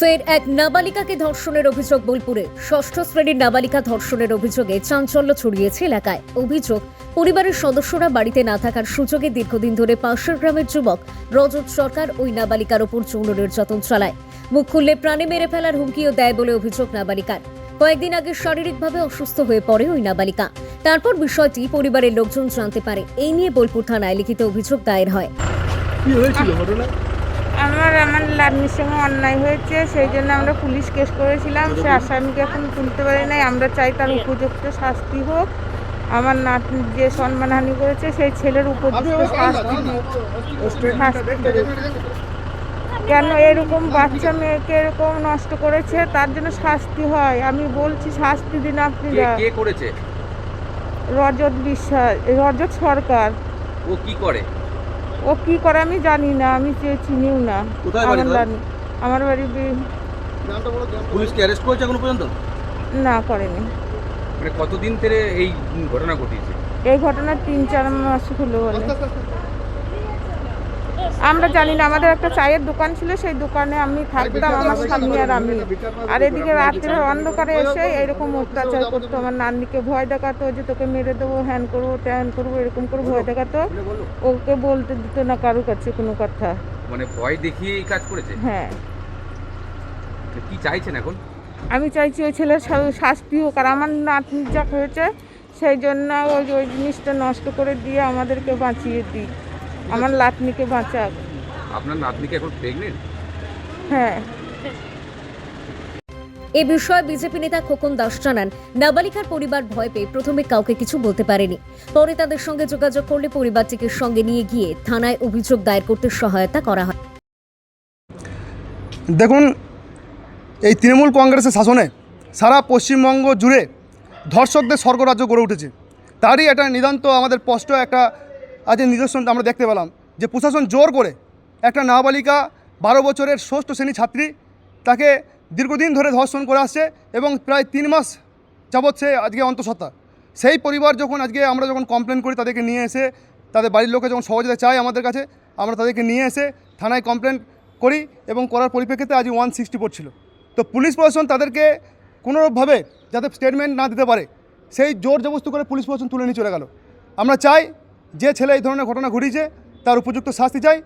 ফের এক নাবালিকাকে ধর্ষণের অভিযোগ বোলপুরে। ষষ্ঠ শ্রেণির নাবালিকা ধর্ষণের অভিযোগে চাঞ্চল্য ছড়িয়েছে এলাকায়। অভিযোগ, পরিবারের সদস্যরা বাড়িতে না থাকার সুযোগে দীর্ঘদিন ধরে পাশের গ্রামের যুবক রজত সরকার ওই নাবালিকার ওপর যৌন নির্যাতন চালায়। মুখ খুললে প্রাণে মেরে ফেলার হুমকিও দেয় বলে অভিযোগ নাবালিকার। কয়েকদিন আগে শারীরিকভাবে অসুস্থ হয়ে পড়ে ওই নাবালিকা। তারপর বিষয়টি পরিবারের লোকজন জানতে পারে। এই নিয়ে বোলপুর থানায় লিখিত অভিযোগ দায়ের হয়। কি হয়েছিল ঘটনা? আমার লাগ্নির সঙ্গে অন্যায় হয়েছে সেই জন্য আমরা পুলিশ কেস করেছিলাম। সে আসামিকে এখন তুলতে পারি নাই। আমরা চাই তার উপযুক্ত শাস্তি হোক। আমার নাতনি যে সম্মানহানি করেছে সেই ছেলের উপযুক্ত শাস্তি শাস্তি কেন এরকম বাচ্চা মেয়েকে এরকম নষ্ট করেছে? তার জন্য শাস্তি হয়। আমি বলছি শাস্তি দিন। কে করেছে? রজত বিশ্বাস রজত সরকার। ও কি করে? ও কি করে আমি জানি না আমি চিনিও না। কোথায় বাড়ি আমার তোর? লাগ- আমার বাড়ি পুলিশ কি অ্যারেস্ট করেছে এখনও পর্যন্ত? না করেনি। মানে কতদিন ধরে এই ঘটনা ঘটেছে এই ঘটনা তিন চার মাস হলো বলে। আমরা জানি না আমাদের একটা চায়ের দোকান ছিল সেই দোকানে আমি থাকতাম আমার স্বামী আর আমি। আর এদিকে রাত্রে অন্ধকারে এসে এরকম অত্যাচার করতো আমার নান্নিকে ভয় দেখাতো যে তোকে মেরে দেবো হ্যান করব ত্যান করব এরকম করে ভয় দেখাতো। ওকে বলতে দিত না কারোর কাছে কোনো কথা। মানে ভয় দেখিয়ে এই কাজ করেছে? হ্যাঁ। তো কি চাইছেন এখন? আমি চাইছি ওই ছেলের শাস্তি হোক আর আমার নাতনি যা হয়েছে সেই জন্য ওই ওই জিনিসটা নষ্ট করে দিয়ে আমাদেরকে বাঁচিয়ে দিই আমার লাতনিকে বাঁচাক আপনার নাতনিকে এখন প্রেগনেন্ট এ হ্যাঁ বিষয়ে বিজেপি নেতা খোকন দাস জানান নাবালিকার পরিবার ভয় পেয়ে প্রথমে কাউকে কিছু বলতে পারেনি। পরে তাদের সঙ্গে যোগাযোগ করলে পরিবারটিকে সঙ্গে নিয়ে গিয়ে থানায় অভিযোগ দায়ের করতে সহায়তা করা হয়। দেখুন এই তৃণমূল কংগ্রেসের শাসনে সারা পশ্চিমবঙ্গ জুড়ে ধর্ষকদের স্বর্গরাজ্য গড়ে উঠেছে। তারই একটা নিদান্ত আমাদের স্পষ্ট একটা আজ নিদর্শন আমরা দেখতে পেলাম যে প্রশাসন জোর করে একটা নাবালিকা বারো বছরের ষষ্ঠ শ্রেণি ছাত্রী তাকে দীর্ঘদিন ধরে ধর্ষণ করে আসছে এবং প্রায় তিন মাস যাবৎ সে আজকে অন্তঃসত্ত্বা। সেই পরিবার যখন আজকে আমরা যখন কমপ্লেন করি তাদেরকে নিয়ে এসে, তাদের বাড়ির লোকে যখন সহযোগিতা চায় আমাদের কাছে, আমরা তাদেরকে নিয়ে এসে থানায় কমপ্লেন করি এবং করার পরিপ্রেক্ষিতে আজ ওয়ান সিক্সটি ফোর ছিল তো পুলিশ প্রশাসন তাদেরকে কোনোভাবে যাতে স্টেটমেন্ট না দিতে পারে, সেই জোর জবস্তি করে পুলিশ প্রশাসন তুলে নিয়ে চলে গেল। আমরা চাই যে ছেলে এই ধরনের ঘটনা ঘটিয়েছে তার উপযুক্ত শাস্তি চাই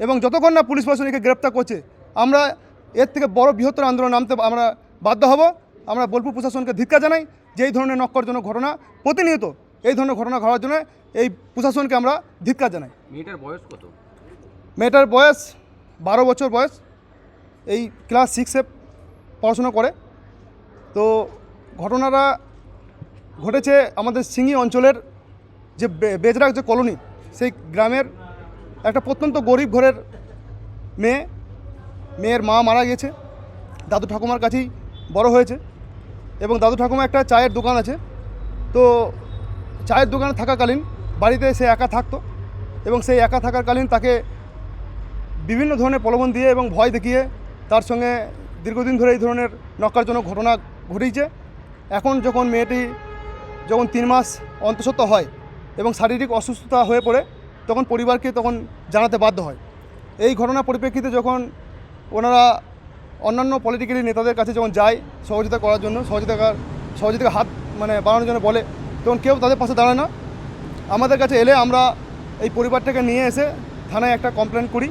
এবং যতক্ষণ না পুলিশ প্রশাসন একে গ্রেপ্তার করছে আমরা এর থেকে বড় বৃহত্তর আন্দোলন নামতে আমরা বাধ্য হব। আমরা বোলপুর প্রশাসনকে ধিক্কার জানাই যে এই ধরনের নক্করজনক ঘটনা প্রতিনিয়ত এই ধরনের ঘটনা ঘটার জন্য এই প্রশাসনকে আমরা ধিক্কার জানাই। মেয়েটার বয়স কত? মেয়েটার বয়স বারো বছর বয়স। এই ক্লাস সিক্সে পড়াশোনা করে। তো ঘটনাটা ঘটেছে আমাদের সিঙ্গি অঞ্চলের যে বে- বেজরাক যে কলোনি, সেই গ্রামের একটা প্রত্যন্ত গরিব ঘরের মেয়ে, মেয়ের মা মারা গেছে। দাদু ঠাকুমার কাছেই বড় হয়েছে এবং দাদু ঠাকুমা একটা চায়ের দোকান আছে। তো চায়ের দোকানে থাকাকালীন বাড়িতে সে একা থাকতো এবং সেই একা থাকাকালীন তাকে বিভিন্ন ধরনের প্রলোভন দিয়ে এবং ভয় দেখিয়ে তার সঙ্গে দীর্ঘদিন ধরে এই ধরনের নকারজনক ঘটনা ঘটেছে এখন যখন মেয়েটি যখন তিন মাস অন্তঃসত্ত্বা হয় এবং শারীরিক অসুস্থতা হয়ে পড়ে, তখন পরিবারকে তখন জানাতে বাধ্য হয়। এই ঘটনার পরিপ্রেক্ষিতে যখন ওনারা অন্যান্য পলিটিক্যালি নেতাদের কাছে যখন যায় সহযোগিতা করার জন্য সহযোগিতা সহযোগিতা হাত মানে বাড়ানোর জন্য বলে, তখন কেউ তাদের পাশে দাঁড়ায় না। আমাদের কাছে এলে আমরা এই পরিবারটাকে নিয়ে এসে থানায় একটা কমপ্লেন করি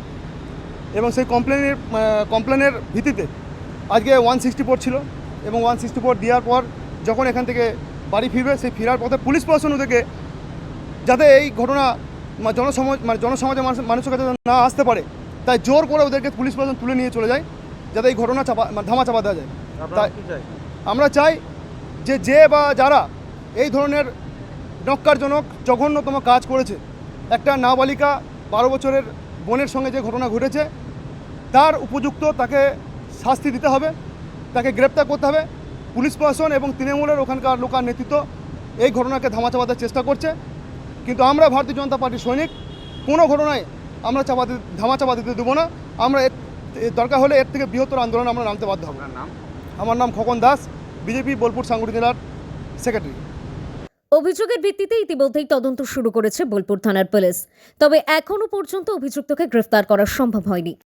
এবং সেই কমপ্লেনের কমপ্লেনের ভিত্তিতে আজকে ওয়ান সিক্সটি ফোর ছিল এবং ওয়ান সিক্সটি ফোর দেওয়ার পর যখন এখান থেকে বাড়ি ফিরবে, সেই ফেরার পথে পুলিশ প্রশাসন ওদেরকে যাতে এই ঘটনা জনসমাজ মানে জনসমাজের মানুষ মানুষের কাছে না আসতে পারে তাই জোর করে ওদেরকে পুলিশ প্রশাসন তুলে নিয়ে চলে যায় যাতে এই ঘটনা চাপা মানে ধামা চাপা দেওয়া যায়। তাই আমরা চাই যে যে বা যারা এই ধরনের নক্কারজনক জঘন্যতম কাজ করেছে একটা নাবালিকা বারো বছরের বোনের সঙ্গে যে ঘটনা ঘটেছে তার উপযুক্ত তাকে শাস্তি দিতে হবে তাকে গ্রেপ্তার করতে হবে। পুলিশ প্রশাসন এবং তৃণমূলের ওখানকার লোকাল নেতৃত্ব এই ঘটনাকে ধামা চাপাতে চেষ্টা করছে। কিন্তু আমরা ভারতীয় জনতা পার্টির সৈনিক কোনো ঘটনায় আমরা চাপা দিতে ধামা চাপা দিতে দেবো না। আমরা দরকার হলে এর থেকে বৃহত্তর আন্দোলন আমরা নামতে বাধ্য হব। আমার নাম খোকন দাস বিজেপি বোলপুর সাংগুড়ি জেলার সেক্রেটারি। অভিযোগের ভিত্তিতে ইতিমধ্যেই তদন্ত শুরু করেছে বোলপুর থানার পুলিশ। তবে এখনও পর্যন্ত অভিযুক্তকে গ্রেফতার করা সম্ভব হয়নি।